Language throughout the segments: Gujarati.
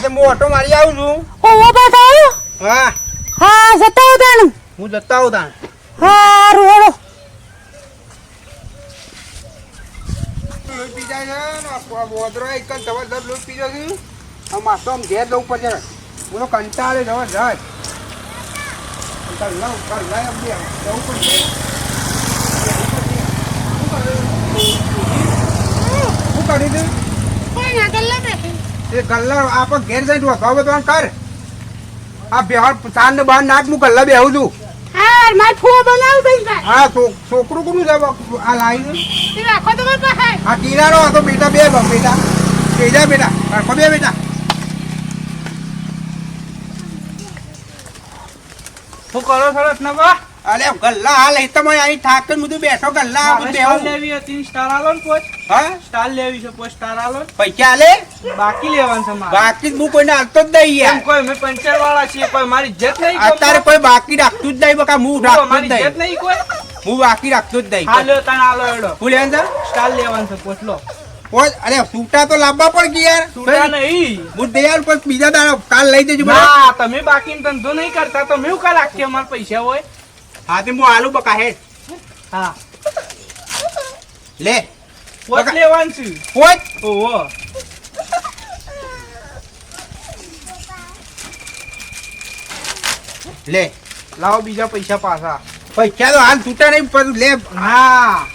હા તો હું ઓટો મારી આવું છું. ઓવો પાછા આવ્યો હા. હા જતા હો તાણ. હું જતા આવું તાણ. હા રોડો લોહી પી જાય છે ને બોદરો એક જ જબરદસ્ત લોહી પી જાય છે. આ માથો આમ ઘેર જવું પડશે બોલો કંટાળે જબરદસ્ત બી જવું પડશે શું કરી દે એ ગલ્લા આપણે ઘેર જઈને વખવા બધું કર. આ બિહાર ચાંદ ને બહાર નાખ હું ગલ્લા બેહું છું. હા માર ફૂવો બનાવ હા છોકરું કોનું છે? આ લાઈન તે રાખો તો પાસે. આ કિનારો હતો બેટા બે બેટા. બેજા બેટા. રાખો બે બેટા. શું કરો છો રત્નબા? અલે ગલ્લા હાલ એ તમે અહીં ઠાકર બધું બેઠો ગલ્લા બેહું. લેવી હતી સ્ટાર આલો ને પોચ. હા? સ્ટાર લેવી છે પોચ સ્ટાર આલો પૈસા આલે? બાકી લેવાનું છે મારે. બાકી હું કોઈને આલતો જ નહીં એમ યાર કોઈ અમે પંચર વાળા છીએ કોઈ મારી ઇજ્જત નહીં અત્યારે કોઈ બાકી રાખતું જ નહીં બકા હું રાખતો જ ઇજ્જત નહીં. નહીં કોઈ? હું બાકી રાખતો જ નહીં. લ્યો તને આલો એડો. હું લેવાનું છે? સ્ટાર લેવાનું છે પોચ લો અરે સૂટા તો લાંબા પણ ગયા યાર. નહીં. હું દયાલ કોઈ બીજા દાડા કાલ લઈ દેજો ના તમે બાકી ધંધો નહીં કરતા તો મેં કાલ આખી અમારા પૈસા હોય? હા તે હું આલુ બકા હે. હા. લે. પોત લેવાનું છે? પોત ઓહો. લે. લાવો બીજા પૈસા પાછા. પૈસા તો હાલ છૂટા નહીં પણ લે. હા.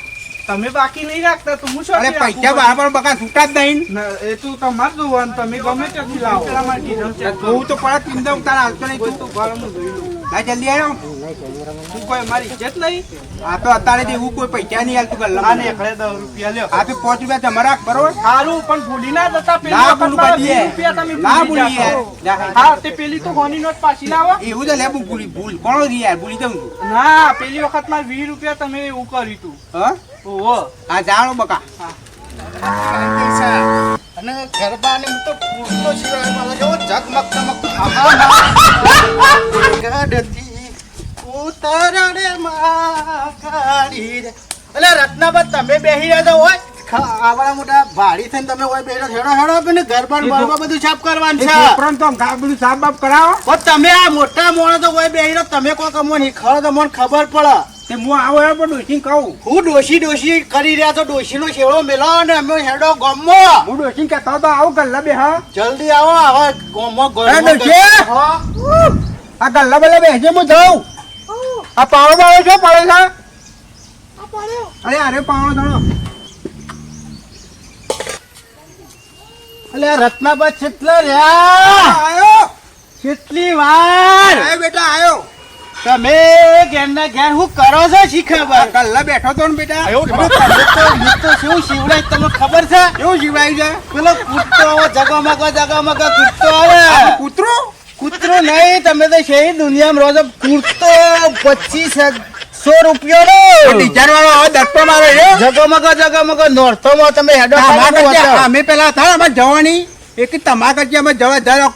તમે બાકી નહીં રાખતા તો હું શું અરે પૈસા બરાબર બકા છૂટા જ નહીં. એ તો તમારે જોવાનું. તમે ગમે ત્યાંથી લાવો. હું તો પડત દઉં તારા હાલતો નહીં તું. ઘરમાં જોઈ લઉં. ના જલ્દી આવ્યો તું કોઈ મારી ઇજ્જત નહીં? આ તો અત્યારે હું કોઈ પૈસા નહીં હાલતું આ લા ને એકડે દસ રૂપિયા લ્યો. આ તો પાંચ રૂપિયા તમારા બરોબર? સારું પણ ભૂલી ના જતા પેલી ના વખત ભૂલું મારા રૂપિયા તમે ના ભૂલી ભૂલી યાર. હા. તે પેલી તો હોની નોટ પાછી લાવો. એવું તો લે હું ભૂલી ભૂલ કોણ રી યાર? ભૂલી ના પેલી વખતમાં વીસ રૂપિયા તમે એવું કર્યું તું. હા? ઓહો. આ જાણો બકા. અને તો અલે રત્નાબા તમે બેહી રહ્યા આવડા મોટા ભાડી થઈને તમે હોય રહ્યા હેડો ગરબા બરબા બધું સાફ કરવાનું છે તો ઘા બધું સાફ બાફ તમે આ મોટા મોણો તો હોય બેહી તમે કોઈ કમો નહીં ખરો તો મને ખબર પડે. તે હું આવો એવો પણ ડોસી કહું. હું ડોશી ડોશી કરી રહ્યા તો ડોશી નો શેવડો મેલો અને અમે હેડો ગમો હું ડોસી કહેતો તો આવો ગલ્લા બે હા. જલ્દી આવો આવો ગમો ગમો ડોશી! આ ગલ્લા બલ્લા બેસજે હું જાઉં. આ પાળો પાવડો છે પડે છે? અરે અરે પાળો ધણો અલે રત્નાબા છેટલા રહ્યા આયો. કેટલી વાર? આયો બેટા આયો. તમે ઘેરના ઘેર હું કરો છો શી કલ્લા બેઠો તો ને બેટા. તો શું શિવડાય તમને ખબર છે? કેવું જીવાયું છે? પેલો કૂતરો જગમગ જગમગ કૂતરો આવે. કૂતરો? કૂતરો નહીં તમે તો શેરી દુનિયામાં રોજ છો. કૂતરો પચીસ સો રૂપિયાનો ટીચર વાળો દત્તો મારે છે. જગમગ જગમગ નોરથોમાં તમે હેડો અમે પેલા હતા ને અમારે જવાની. એક તમારા કરજે અમે જવા જરા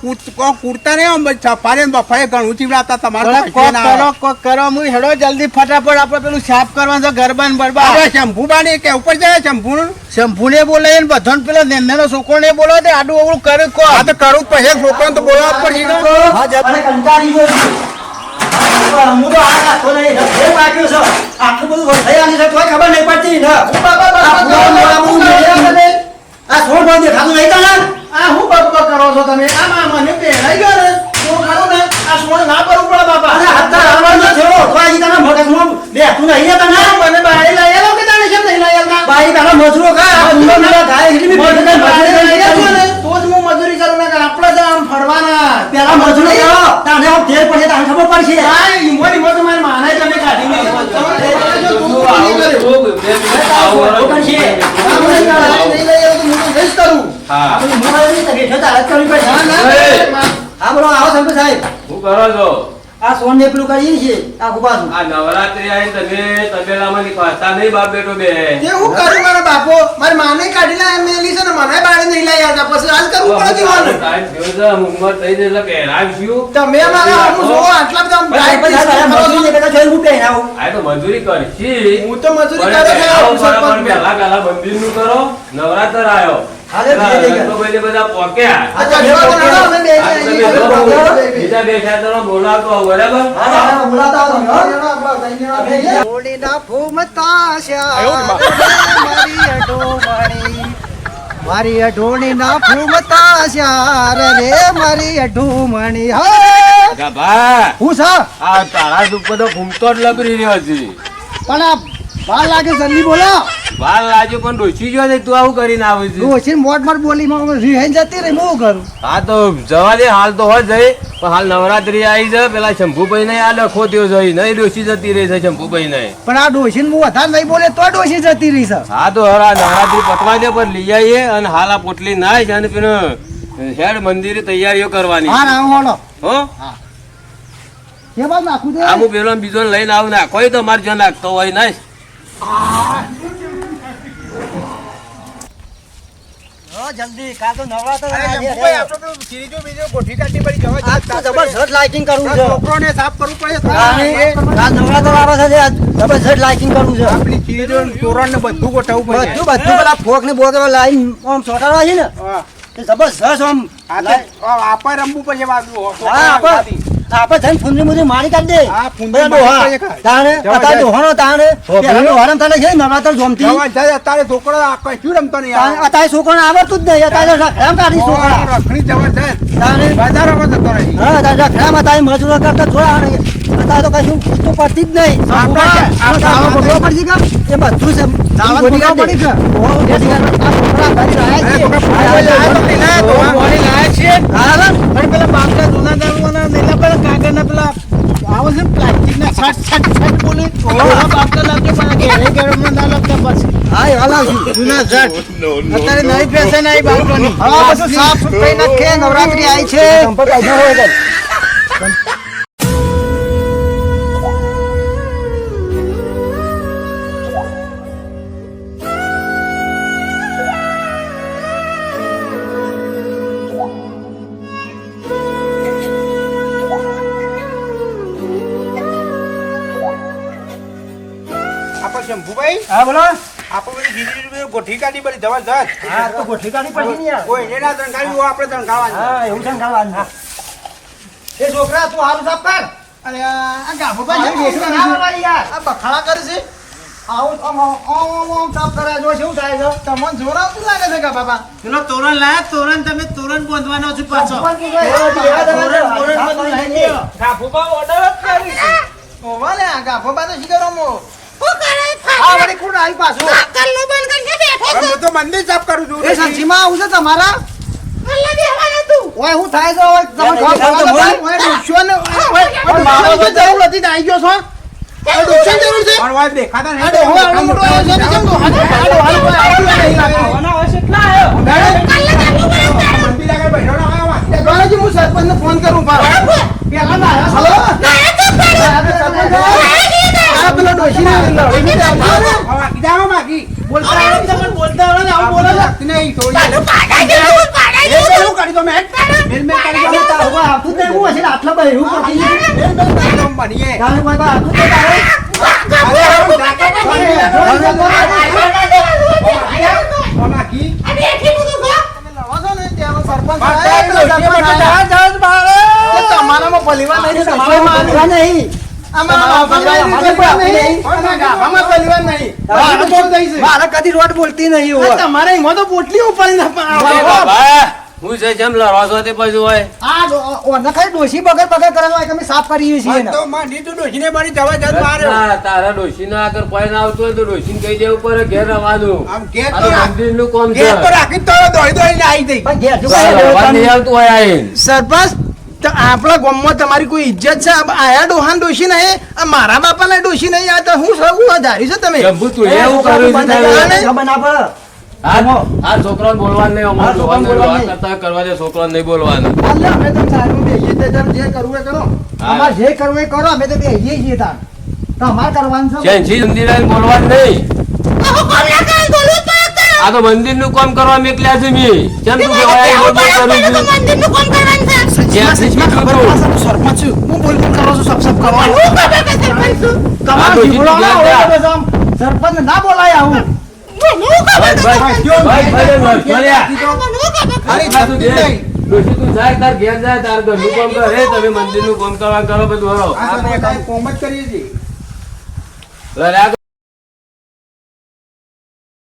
કુર્તા નહીં છપારે ને બફાએ ઘણું ચીવડાવતા તમારે ના કરો કોક કરો હું હેડો જલ્દી ફટાફટ આપણે પેલું સાફ કરવાનું તો ગરબા ને બરબા અરે શંભુબાની કે ઉપર જાય શંભુ? શંભુને બોલાય ને બધાને પેલો નેનો છોકરો બોલો તે આડું અવળું કરે કો આ તો કરું પછી છોકરો તો બોલવા પડશે. હા મને કંટાળી ગયો હું તો આ રાખતો નહીં ને આટલું બધું ખબર નહીં પડતી. ને. આ છોડ તને? કરો છો તમે આમાં મને પહેરાઈ ગયો ને તો ખરો ને આ છોડ ના કરવું પડે બાપા અને હાથા રાવણનો થયો તો આ ઈ તારા મગજમાં બેઠું નહીં તને? મને બાઈ લઈ આલો કે તને કેમ નહીં લઈ આવતા બાઈ તારા મજરો કા? આ ઉંડો મેળા થાય એટલી બી મને બાઈ લઈ આવજો ને તો જ હું મજૂરી કરું ને આપણે જ આમ ફરવાના પેલા મજૂરો કરો. તાને આમ ફેર પડે તાને ખબર પડશે. હા ઈમો ઈમો તો મારી માને તમે કાઢી મેલી. તમે જો તું નહીં કર્યું. તો પડશે. આ મને કાઢી હા, આવો સાહેબ. કરો છો? આ સોન ને પેલું કરીએ છીએ આ ઉપાસું. આ નવરાત્રી આવીને તમે તબેલામાં નીકળતા નહીં બાપ બેટો બે. તે હું કરું મારા બાપો? મારી માને કાઢી લાય મેલી છે ને મને બાળી નહીં લઈ આવતા પછી હાલ કરવું પડે જીવાનું. ટાઈમ થયો છે ઉંમર થઈ ગઈ એટલે પહેરાવ્યું તમે મારા આમ જોવો આટલા બધા આમ પણ ટાઈટ સાહેબ, આ મજૂરી ને હું આ તો મજૂરી કરશી. હું તો મજૂરી પણ કરે છે પહેરાવો સરપંચ. પણ પહેલા પહેલા મંદિરનું કરો નવરાત્ર આવ્યો હાલે બધા પોક્યા. બીજા બોલાવતો બરાબર? બોલાતા ફૂમતા મારી અઢોમણી મારી અઢોણીના ફૂમતા શ્યાર રે મારી અઢુમણી હા. હું સા? આ તારા ઉપર તો ઘૂમતો જ લબરી રહ્યો છે પણ આ બાર લાગે જલ્દી બોલો. વાર લાજો પણ ડોસી જો છે તું આવું કરીને આવે છું. ડોસી મોટ મોટ બોલી માં રિહાઈ જતી રહી હું કરું? હા તો જવા દે હાલ તો હોય જઈ પણ હાલ નવરાત્રી આવી છે પેલા શંભુભાઈ ને આ લખો થયો જઈ નહીં ડોસી જતી રહી છે શંભુભાઈ ને પણ આ ડોસી હું વધારે નહીં બોલે તો ડોસી જતી રહી છે. હા તો હવે આ નવરાત્રી પતવા દે પર લઈ આવીએ અને હાલ આ પોટલી નાખ અને પેલો હેડ મંદિરે તૈયારીઓ કરવાની. હા હા હોડો હો? કે બાદ નાખું દે. આ હું પેલો બીજો લઈને આવું નાખો તો મારે જો નાખતો હોય નાખ હો, જલ્દી કાલ તો નવરાત્ર અરે આવી જંબુભાઈ, છે. આપણે તો સીરીજો બીજો ગોઠવી કાઢી પડી તો જબરજસ્ત લાઇટિંગ કરવું છે. છોકરોને સાફ કરવું પડે આ નવરાત્ર આવે છે જબરજસ્ત લાઇટિંગ કરવું છે. આપણી સીરીજો તોરણ ને બધું ગોઠવવું પડે. બધું બધું પેલા ફોક ને બોક લાઈન આમ ચોટાડવા છે ને. જબરજસ્ત આમ આ તો લાઈ- આ આપણે રમવું પડશે બાજુ. હા આપણે જઈને ફૂંદરી મુંદરી મારી કાઢી દે. હા, ફૂંદરી ડોહા. અત્યારે જાય. ડોહાનો તાણે. પેલા ડોહાને તાણે છે ને નવરાત્ર જોમતી? અત્યારે છોકરો આ કશું રમતો નહીં અત્યારે છોકરાને આવડતું જ નહીં. અત્યારે રખડામ કાઢી છોકરા. રખડી જવા જાય. બજારોમાં જતો રહી. હા અત્યારે રખડામ અત્યારે મજૂરો કરતા જોયા અત્યારે તો કશું પૂછતું પડતી જ નહીં. આપણે આ? એ બધું છે. પડી. આ છોકરા રહ્યા છે. છોકરા તો તો આ હા. પેલા જૂના પેલા આવે છે ને પ્લાસ્ટિકના છટ છટ છટ બોલે. ઓલા બાપલા લાગે પણ ઘેરે ઘેરમાં ના લાગતા પછી. હા, એવા લાવશું. જૂના ઝટ અત્યારે નવી ફેશન આવી બાપલાની હવે બધું સાફ સુથરાઈ નાખીએ. નવરાત્રી આવી છે. સંપર્ક આજનો હોય એટલે. હા બોલો. આપણે બધી જીજી બીજો ગોઠી કાઢી પડી જવા જાય હા તો ગોઠી કાઢી પડશે ને કોઈ એને ના તણકાવ્યું આપણે તણકાવવાનું હા એવું છે એ છોકરા તું હારું સાફ કર. અરે આ ગાભો ભાઈ, યાર. આ બખાડા કરે છે. આવું ઓમ ઓમ આમ સાફ કર્યા જો શું થાય છે. તમને જોર આવતું લાગે છે ગા બાબા? પેલો તોરણ લાયા તોરણ તમે તોરણ બાંધવાનો છો પાછો. ઓવા લે આ ગાભો તો શીખરો કરે આ વળી કોણ આવી પાછું? કલ્લો બંધ કરીને બેઠો હવે હું તો મંદિર સાફ કરું છું એ આવું છે તમારા? કલ્લો બેહવાનો તું. ઓય હું થાય ઓય તમે ઓય ડૂસ્યો ને ઓય મારો તો જરૂર નથી આવી ગયો છો? ડૂસ્યો જરૂર છે પણ દેખાતા આવડો મોટો આવ્યો છે ને કેમ તમારામાં ભલીવાર નહીં, તમારે તમારામાં નહીં. મારે. મારે કદી બોલતી નહીં તમારે તો પોટલી હું છે જેમ તે પછી હોય આ ઓને ખાલી બગર બગર કરવાનું હોય સાફ કરીએ છીએ વાત તો માંડી તું ડોશીને બની જવા જાત મારે. ના, તારા આગળ કોઈ ના આવતું હોય તો ડોશીને કહી દેવું પડે ઘેર આમ તો તો રાખ- મંદિરનું છે ઘેર તો રાખી તો દોડીને આવી જઈ. પણ ઘેર શું કરે? નહીં આવતું હોય. સરપંચ તો આપણા ગામમાં તમારી કોઈ ઇજ્જત છે? આયા ડોહાન ડોશી નહીં. આ મારા બાપાને ડોશી નહીં. આ તો હું સૌ ધાર્યું છે તમે? શંભુ તું એ એવું કર્યું છે પડે. આ છોકરો છોકરાને બોલવાનું નહીં અમારે છોકરાને જોવાનું બોલવાનું કરતા કરવા દે છોકરાને નહીં બોલવાનું. અલ્લે અમે તો સારું બેસીએ તે જેમ જે કરવું એ કરો. અમાર જે કરવું એ કરો અમે તો બેહીએ છીએ તા તો અમારે કરવાનું છે? જૈનજી મંદિરે બોલવાનું નહીં. આ તો મંદિરનું કામ કરવા મેકલ્યા છે મેં. કેમ તું કહેવાય? નું કામ કરવાનું છું. સરપંચ હું બોલ કરો છું સબ સબ કરો જીવડો સરપંચ ના બોલાય આવું તું જાય તાર ઘેર જાય તાર ઘરનું કામ કરે તમે મંદિરનું કામ કરવા કરો બધું હરો આ તો કોમ જ કરીએ છીએ